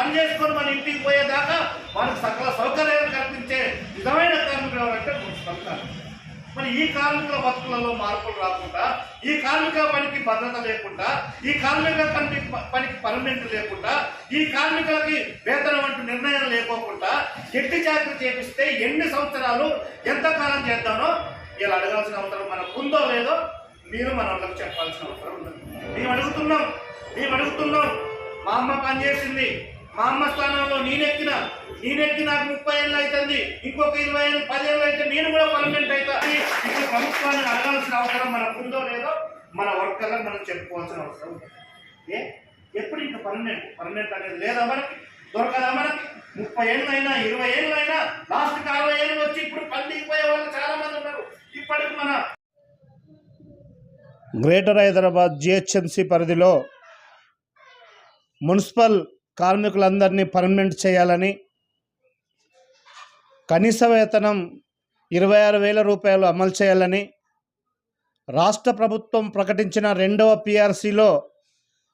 పని చేసుకొని మన ఇంటికి పోయేదాకా మనకు సకల సౌకర్యాలు కల్పించే నిజమైన కార్మికులు ఎవరంటే మున్సిపల్ మరి ఈ కార్మికుల బతుకులలో మార్పులు రాకుండా ఈ కార్మిక పనికి భద్రత లేకుండా ఈ కార్మిక పనికి పనికి పర్మనెంట్ లేకుండా ఈ కార్మికులకి వేతనం అంటూ నిర్ణయం లేకోకుండా ఎట్టి చాకరీ చేపిస్తే ఎన్ని సంవత్సరాలు ఎంతకాలం చేద్దామో ఇలా అడగాల్సిన అవసరం మనకు ఉందో లేదో మీరు మనందరికి చెప్పాల్సిన అవసరం ఉంది. మేము అడుగుతున్నాం మేము అడుగుతున్నాం మా అమ్మ పనిచేసింది మా అమ్మ స్థానంలో నేనెక్కిన నేనెక్కి నాకు ముప్పై ఏళ్ళు అవుతుంది ఇంకొక ఇరవై ఏళ్ళు పదేళ్ళు అయితే నేను కూడా పర్మనెంట్ అవుతాను ఇప్పుడు ప్రభుత్వాన్ని అడగాల్సిన అవసరం మనకు ఉందో లేదో మన వర్కర్లకు మనం చెప్పుకోవాల్సిన అవసరం ఉంది. ఏ? ఎప్పుడు ఇంకా పర్మనెంట్? పర్మనెంట్ అనేది లేదా మనకి? దొరకదా మనకి? ముప్పై ఏళ్ళు అయినా ఇరవై ఏళ్ళు అయినా లాస్ట్కి అరవై ఏళ్ళు వచ్చి ఇప్పుడు పండిపోయే వాళ్ళు చాలా మంది ఉన్నారు. ఇప్పటికి మన గ్రేటర్ హైదరాబాద్ జిహెచ్ఎంసి పరిధిలో మున్సిపల్ కార్మికులందరినీ పర్మనెంట్ చేయాలని కనీస వేతనం ఇరవై ఆరు వేల రూపాయలు అమలు చేయాలని రాష్ట్ర ప్రభుత్వం ప్రకటించిన రెండవ పిఆర్సీలో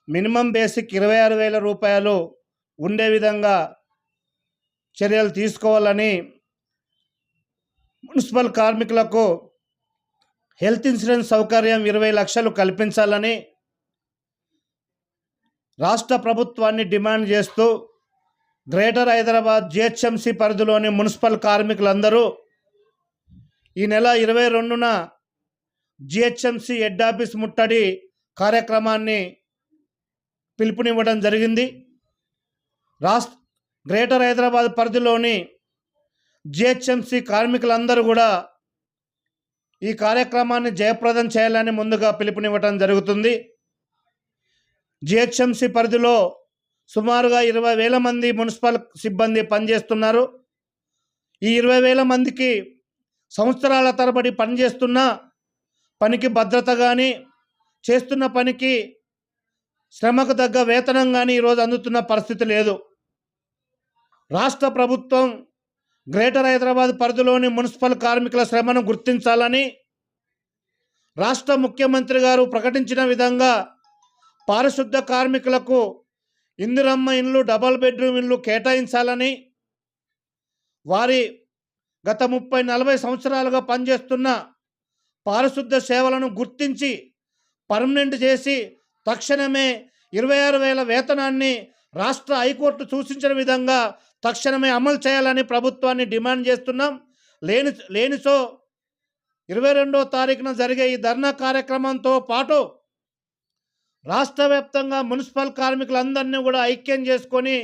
మినిమం బేసిక్ ఇరవై ఆరు వేల రూపాయలు ఉండే విధంగా చర్యలు తీసుకోవాలని మున్సిపల్ కార్మికులకు హెల్త్ ఇన్సూరెన్స్ సౌకర్యం ఇరవై లక్షలు కల్పించాలని రాష్ట్ర ప్రభుత్వాన్ని డిమాండ్ చేస్తూ గ్రేటర్ హైదరాబాద్ జిహెచ్ఎంసి పరిధిలోని మున్సిపల్ కార్మికులందరూ ఈ నెల ఇరవై రెండున జిహెచ్ఎంసి హెడ్ ఆఫీస్ ముట్టడి కార్యక్రమాన్ని పిలుపునివ్వడం జరిగింది. రాష్ట్ర గ్రేటర్ హైదరాబాద్ పరిధిలోని జిహెచ్ఎంసి కార్మికులందరూ కూడా ఈ కార్యక్రమాన్ని జయప్రదం చేయాలని ముందుగా పిలుపునివ్వటం జరుగుతుంది. జిహెచ్ఎంసి పరిధిలో సుమారుగా ఇరవై వేల మంది మున్సిపల్ సిబ్బంది పనిచేస్తున్నారు. ఈ ఇరవై వేల మందికి సంవత్సరాల తరబడి పనిచేస్తున్న పనికి భద్రత కానీ చేస్తున్న పనికి శ్రమకు తగ్గ వేతనం కానీ ఈరోజు అందుతున్న పరిస్థితి లేదు. రాష్ట్ర ప్రభుత్వం గ్రేటర్ హైదరాబాద్ పరిధిలోని మున్సిపల్ కార్మికుల శ్రమను గుర్తించాలని రాష్ట్ర ముఖ్యమంత్రి గారు ప్రకటించిన విధంగా పారిశుద్ధ కార్మికులకు ఇందిరమ్మ ఇండ్లు డబల్ బెడ్రూమ్ ఇండ్లు కేటాయించాలని వారి గత ముప్పై నలభై సంవత్సరాలుగా పనిచేస్తున్న పారిశుద్ధ సేవలను గుర్తించి పర్మనెంట్ చేసి తక్షణమే ఇరవై ఆరు వేల వేతనాన్ని రాష్ట్ర హైకోర్టు సూచించిన విధంగా తక్షణమే అమలు చేయాలని ప్రభుత్వాన్ని డిమాండ్ చేస్తున్నాం. లేని లేనిసో ఇరవై రెండో తారీఖున జరిగే ఈ ధర్నా కార్యక్రమంతో పాటు రాష్ట్ర వ్యాప్తంగా మున్సిపల్ కార్మికులందరినీ కూడా ఐక్యం చేసుకొని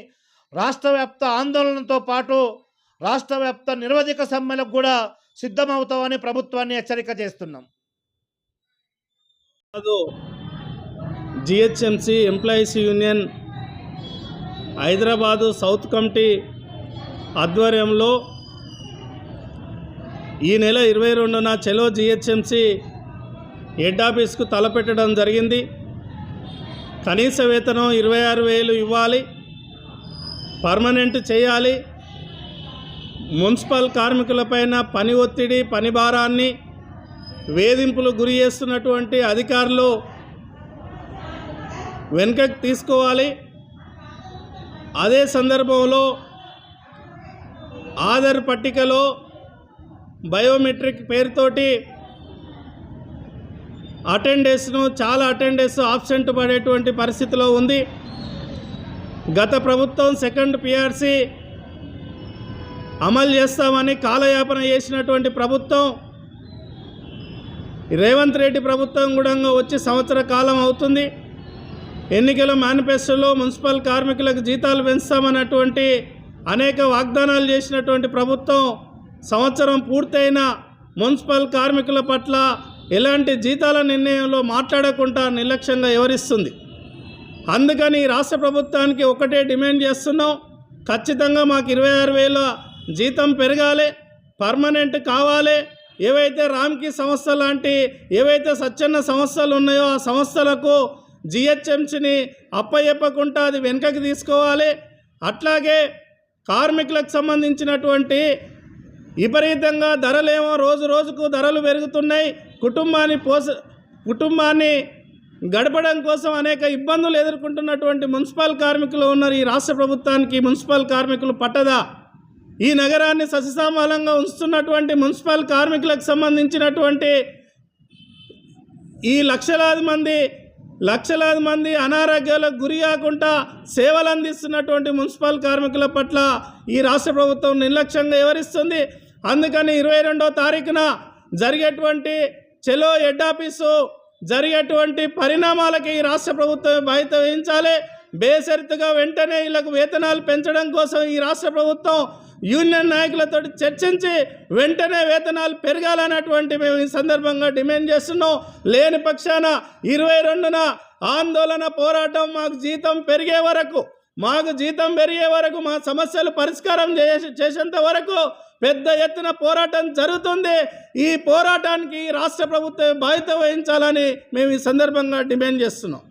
రాష్ట్ర వ్యాప్త ఆందోళనతో పాటు రాష్ట్ర వ్యాప్త నిరవధిక సమ్మెలకు కూడా సిద్ధమవుతామని ప్రభుత్వాన్ని హెచ్చరిక చేస్తున్నాం. కాదు GHMC employees union Hyderabad south committee ఆధ్వర్యంలో ఈ నెల ఇరవై రెండున చెలో జిహెచ్ఎంసి హెడ్ ఆఫీస్కు తలపెట్టడం జరిగింది. కనీస వేతనం ఇరవై ఆరు వేలు ఇవ్వాలి. పర్మనెంట్ చేయాలి. మున్సిపల్ కార్మికులపైన పని ఒత్తిడి పని భారాన్ని వేధింపులు గురి చేస్తున్నటువంటి అధికారులు వెనుకకు తీసుకోవాలి. అదే సందర్భంలో ఆధార్ పట్టికలో బయోమెట్రిక్ పేరుతోటి అటెండెన్స్ను చాలా అటెండెన్స్ ఆబ్సెంట్ పడేటువంటి పరిస్థితిలో ఉంది. గత ప్రభుత్వం సెకండ్ పిఆర్సీ అమలు చేస్తామని కాలయాపన చేసినటువంటి ప్రభుత్వం రేవంత్ రెడ్డి ప్రభుత్వం కూడా వచ్చి సంవత్సర కాలం అవుతుంది. ఎన్నికల మేనిఫెస్టోలో మున్సిపల్ కార్మికులకు జీతాలు పెంచుతామన్నటువంటి అనేక వాగ్దానాలు చేసినటువంటి ప్రభుత్వం సంవత్సరం పూర్తయిన మున్సిపల్ కార్మికుల పట్ల ఇలాంటి జీతాల నిర్ణయంలో మాట్లాడకుండా నిర్లక్ష్యంగా వివరిస్తుంది అందుకని రాష్ట్ర ప్రభుత్వానికి ఒకటే డిమాండ్ చేస్తున్నాం ఖచ్చితంగా మాకు ఇరవై ఆరు వేల జీతం పెరగాలి పర్మనెంట్ కావాలి. ఏవైతే రామ్కి సంస్థ లాంటి ఏవైతే స్వచ్ఛంద సంస్థలు ఉన్నాయో ఆ సంస్థలకు జిహెచ్ఎంసీని అప్పచెప్పకుండా అది వెనుకకి తీసుకోవాలి. అట్లాగే కార్మికులకు సంబంధించినటువంటి విపరీతంగా ధరలేమో రోజు రోజుకు ధరలు పెరుగుతున్నాయి. కుటుంబాన్ని పోస కుటుంబాన్ని గడపడం కోసం అనేక ఇబ్బందులు ఎదుర్కొంటున్నటువంటి మున్సిపల్ కార్మికులు ఉన్నారు ఈ రాష్ట్ర ప్రభుత్వానికి. మున్సిపల్ కార్మికులు పట్టదా ఈ నగరాన్ని ససిసామలంగా ఉంచుతున్నటువంటి మున్సిపల్ కార్మికులకు సంబంధించినటువంటి ఈ లక్షలాది మంది లక్షలాది మంది అనారోగ్యాలకు గురి కాకుండా సేవలు అందిస్తున్నటువంటి మున్సిపల్ కార్మికుల పట్ల ఈ రాష్ట్ర ప్రభుత్వం నిర్లక్ష్యంగా వివరిస్తుంది అందుకని ఇరవై రెండో తారీఖున జరిగేటువంటి చెలో హెడ్ ఆఫీసు జరిగేటువంటి పరిణామాలకి ఈ రాష్ట్ర ప్రభుత్వం బాధ్యత వహించాలి. బేసరితుగా వెంటనే వీళ్ళకు వేతనాలు పెంచడం కోసం ఈ రాష్ట్ర ప్రభుత్వం యూనియన్ నాయకులతో చర్చించి వెంటనే వేతనాలు పెరగాలన్నటువంటి మేము ఈ సందర్భంగా డిమాండ్ చేస్తున్నాం. లేని పక్షాన ఇరవై రెండున ఆందోళన పోరాటం మాకు జీతం పెరిగే వరకు మాకు జీతం పెరిగే వరకు మా సమస్యలు పరిష్కారం చేసేంత వరకు పెద్ద ఎత్తున పోరాటం జరుగుతుంది. ఈ పోరాటానికి రాష్ట్ర ప్రభుత్వం బాధ్యత వహించాలని మేము ఈ సందర్భంగా డిమాండ్ చేస్తున్నాం.